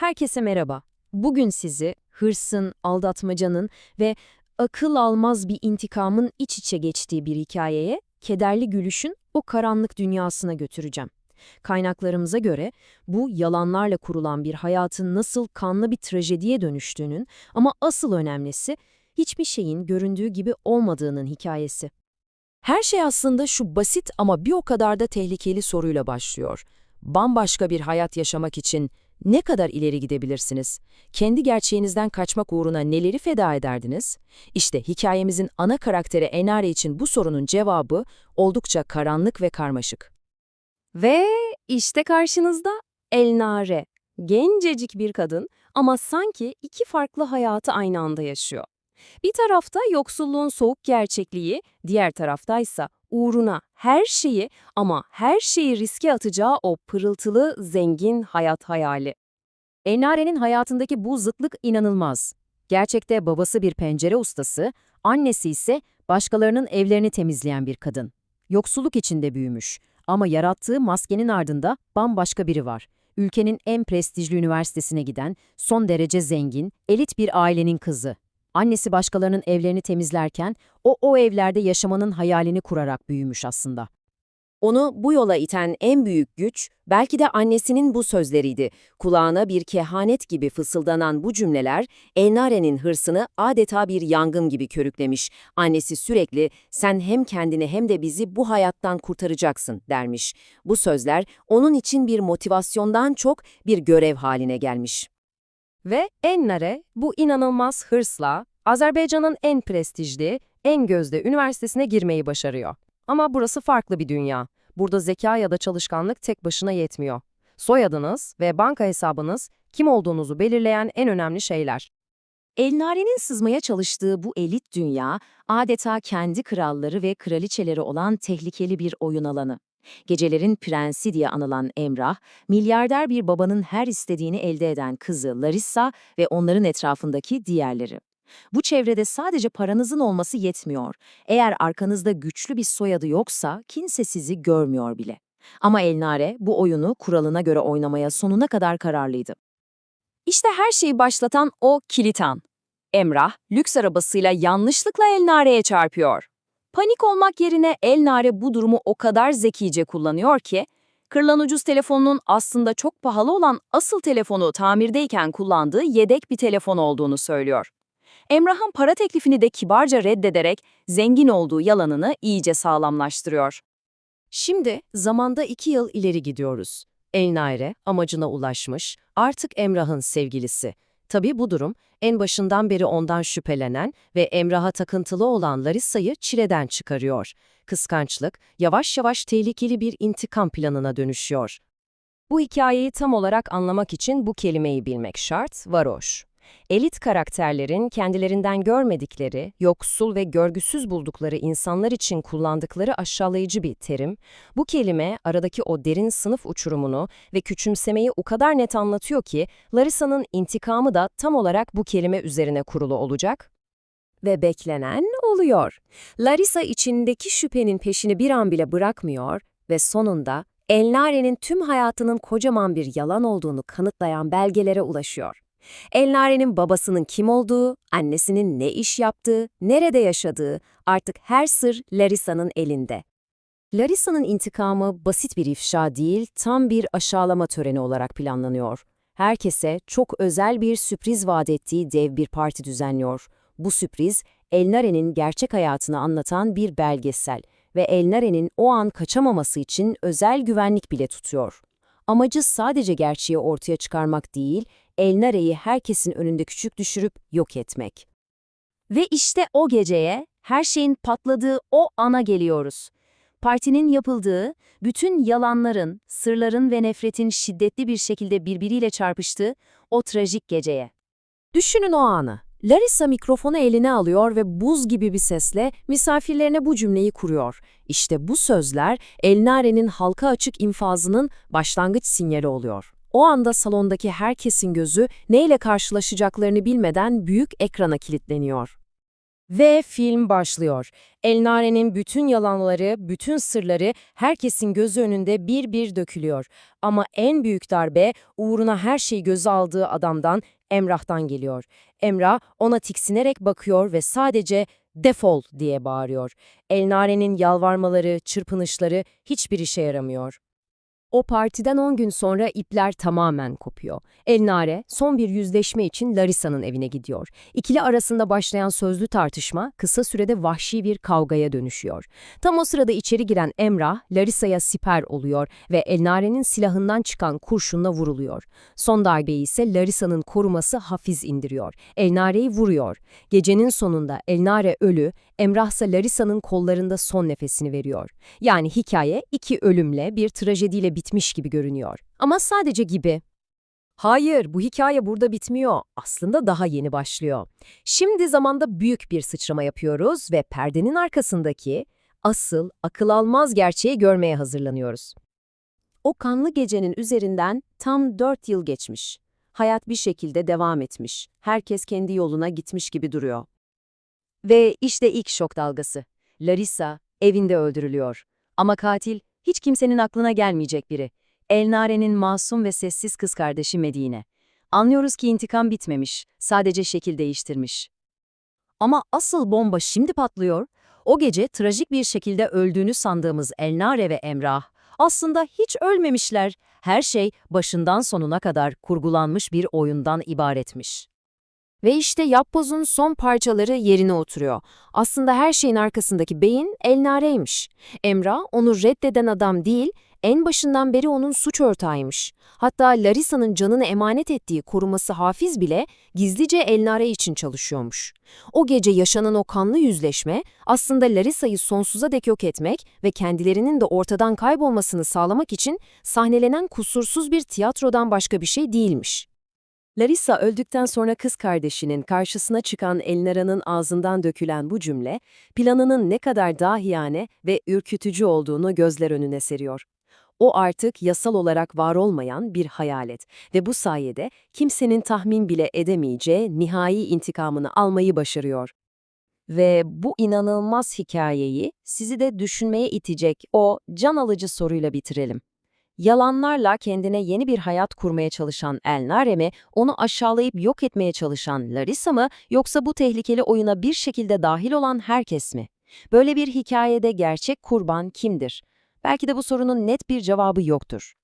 Herkese merhaba. Bugün sizi hırsın, aldatmacanın ve akıl almaz bir intikamın iç içe geçtiği bir hikayeye, kederli gülüşün o karanlık dünyasına götüreceğim. Kaynaklarımıza göre bu yalanlarla kurulan bir hayatın nasıl kanlı bir trajediye dönüştüğünün ama asıl önemlisi hiçbir şeyin göründüğü gibi olmadığının hikayesi. Her şey aslında şu basit ama bir o kadar da tehlikeli soruyla başlıyor. Bambaşka bir hayat yaşamak için ne kadar ileri gidebilirsiniz? Kendi gerçeğinizden kaçmak uğruna neleri feda ederdiniz? İşte hikayemizin ana karakteri Enare için bu sorunun cevabı oldukça karanlık ve karmaşık. Ve işte karşınızda Elnare. Gencecik bir kadın ama sanki iki farklı hayatı aynı anda yaşıyor. Bir tarafta yoksulluğun soğuk gerçekliği, diğer taraftaysa uğruna her şeyi ama her şeyi riske atacağı o pırıltılı, zengin hayat hayali. Enare'nin hayatındaki bu zıtlık inanılmaz. Gerçekte babası bir pencere ustası, annesi ise başkalarının evlerini temizleyen bir kadın. Yoksulluk içinde büyümüş ama yarattığı maskenin ardında bambaşka biri var. Ülkenin en prestijli üniversitesine giden, son derece zengin, elit bir ailenin kızı. Annesi başkalarının evlerini temizlerken o o evlerde yaşamanın hayalini kurarak büyümüş aslında. Onu bu yola iten en büyük güç belki de annesinin bu sözleriydi. Kulağına bir kehanet gibi fısıldanan bu cümleler Elnare'nin hırsını adeta bir yangın gibi körüklemiş. Annesi sürekli sen hem kendini hem de bizi bu hayattan kurtaracaksın dermiş. Bu sözler onun için bir motivasyondan çok bir görev haline gelmiş. Ve Ennare bu inanılmaz hırsla Azerbaycan'ın en prestijli, en gözde üniversitesine girmeyi başarıyor. Ama burası farklı bir dünya. Burada zeka ya da çalışkanlık tek başına yetmiyor. Soyadınız ve banka hesabınız kim olduğunuzu belirleyen en önemli şeyler. Elnare'nin sızmaya çalıştığı bu elit dünya adeta kendi kralları ve kraliçeleri olan tehlikeli bir oyun alanı. Gecelerin prensi diye anılan Emrah, milyarder bir babanın her istediğini elde eden kızı Larissa ve onların etrafındaki diğerleri. Bu çevrede sadece paranızın olması yetmiyor. Eğer arkanızda güçlü bir soyadı yoksa kimse sizi görmüyor bile. Ama Elnare bu oyunu kuralına göre oynamaya sonuna kadar kararlıydı. İşte her şeyi başlatan o kilit an. Emrah, lüks arabasıyla yanlışlıkla Elnare'ye çarpıyor. Panik olmak yerine Elnare bu durumu o kadar zekice kullanıyor ki, kırılan ucuz telefonunun aslında çok pahalı olan asıl telefonu tamirdeyken kullandığı yedek bir telefon olduğunu söylüyor. Emrah'ın para teklifini de kibarca reddederek zengin olduğu yalanını iyice sağlamlaştırıyor. Şimdi zamanda iki yıl ileri gidiyoruz. Elnaire amacına ulaşmış, artık Emrah'ın sevgilisi. Tabii bu durum en başından beri ondan şüphelenen ve Emrah'a takıntılı olan Larissa'yı çileden çıkarıyor. Kıskançlık yavaş yavaş tehlikeli bir intikam planına dönüşüyor. Bu hikayeyi tam olarak anlamak için bu kelimeyi bilmek şart, varoş. Elit karakterlerin kendilerinden görmedikleri, yoksul ve görgüsüz buldukları insanlar için kullandıkları aşağılayıcı bir terim, bu kelime aradaki o derin sınıf uçurumunu ve küçümsemeyi o kadar net anlatıyor ki, Larissa'nın intikamı da tam olarak bu kelime üzerine kurulu olacak. Ve beklenen oluyor. Larissa içindeki şüphenin peşini bir an bile bırakmıyor ve sonunda Elnare'nin tüm hayatının kocaman bir yalan olduğunu kanıtlayan belgelere ulaşıyor. Elnare'nin babasının kim olduğu, annesinin ne iş yaptığı, nerede yaşadığı artık her sır Larissa'nın elinde. Larissa'nın intikamı basit bir ifşa değil, tam bir aşağılama töreni olarak planlanıyor. Herkese çok özel bir sürpriz vaat ettiği dev bir parti düzenliyor. Bu sürpriz, Elnare'nin gerçek hayatını anlatan bir belgesel ve Elnare'nin o an kaçamaması için özel güvenlik bile tutuyor. Amacı sadece gerçeği ortaya çıkarmak değil, Elnare'yi herkesin önünde küçük düşürüp yok etmek. Ve işte o geceye, her şeyin patladığı o ana geliyoruz. Partinin yapıldığı, bütün yalanların, sırların ve nefretin şiddetli bir şekilde birbiriyle çarpıştığı o trajik geceye. Düşünün o anı. Larissa mikrofonu eline alıyor ve buz gibi bir sesle misafirlerine bu cümleyi kuruyor. İşte bu sözler Elnare'nin halka açık infazının başlangıç sinyali oluyor. O anda salondaki herkesin gözü neyle karşılaşacaklarını bilmeden büyük ekrana kilitleniyor. Ve film başlıyor. Elnare'nin bütün yalanları, bütün sırları herkesin gözü önünde bir bir dökülüyor. Ama en büyük darbe uğruna her şeyi göze aldığı adamdan, Emrah'tan geliyor. Emrah ona tiksinerek bakıyor ve sadece defol diye bağırıyor. Elnare'nin yalvarmaları, çırpınışları hiçbir işe yaramıyor. O partiden 10 gün sonra ipler tamamen kopuyor. Elnare son bir yüzleşme için Larissa'nın evine gidiyor. İkili arasında başlayan sözlü tartışma kısa sürede vahşi bir kavgaya dönüşüyor. Tam o sırada içeri giren Emrah, Larissa'ya siper oluyor ve Elnare'nin silahından çıkan kurşunla vuruluyor. Son darbeyi ise Larissa'nın koruması Hafiz indiriyor. Elnare'yi vuruyor. Gecenin sonunda Elnare ölü, Emrah ise Larissa'nın kollarında son nefesini veriyor. Yani hikaye iki ölümle bir trajediyle bitmiş gibi görünüyor. Ama sadece gibi. Hayır, bu hikaye burada bitmiyor. Aslında daha yeni başlıyor. Şimdi zamanda büyük bir sıçrama yapıyoruz ve perdenin arkasındaki asıl akıl almaz gerçeği görmeye hazırlanıyoruz. O kanlı gecenin üzerinden tam dört yıl geçmiş. Hayat bir şekilde devam etmiş. Herkes kendi yoluna gitmiş gibi duruyor. Ve işte ilk şok dalgası. Larissa evinde öldürülüyor. Ama katil hiç kimsenin aklına gelmeyecek biri. Elnare'nin masum ve sessiz kız kardeşi Medine. Anlıyoruz ki intikam bitmemiş, sadece şekil değiştirmiş. Ama asıl bomba şimdi patlıyor. O gece trajik bir şekilde öldüğünü sandığımız Elnare ve Emrah aslında hiç ölmemişler. Her şey başından sonuna kadar kurgulanmış bir oyundan ibaretmiş. Ve işte yapbozun son parçaları yerine oturuyor. Aslında her şeyin arkasındaki beyin Elnare'ymiş. Emrah onu reddeden adam değil, en başından beri onun suç ortağıymış. Hatta Larissa'nın canını emanet ettiği koruması Hafiz bile gizlice Elnare için çalışıyormuş. O gece yaşanan o kanlı yüzleşme aslında Larissa'yı sonsuza dek yok etmek ve kendilerinin de ortadan kaybolmasını sağlamak için sahnelenen kusursuz bir tiyatrodan başka bir şey değilmiş. Larissa öldükten sonra kız kardeşinin karşısına çıkan Elnara'nın ağzından dökülen bu cümle, planının ne kadar dahiyane ve ürkütücü olduğunu gözler önüne seriyor. O artık yasal olarak var olmayan bir hayalet ve bu sayede kimsenin tahmin bile edemeyeceği nihai intikamını almayı başarıyor. Ve bu inanılmaz hikayeyi sizi de düşünmeye itecek o can alıcı soruyla bitirelim. Yalanlarla kendine yeni bir hayat kurmaya çalışan Elnare mi, onu aşağılayıp yok etmeye çalışan Larissa mı, yoksa bu tehlikeli oyuna bir şekilde dahil olan herkes mi? Böyle bir hikayede gerçek kurban kimdir? Belki de bu sorunun net bir cevabı yoktur.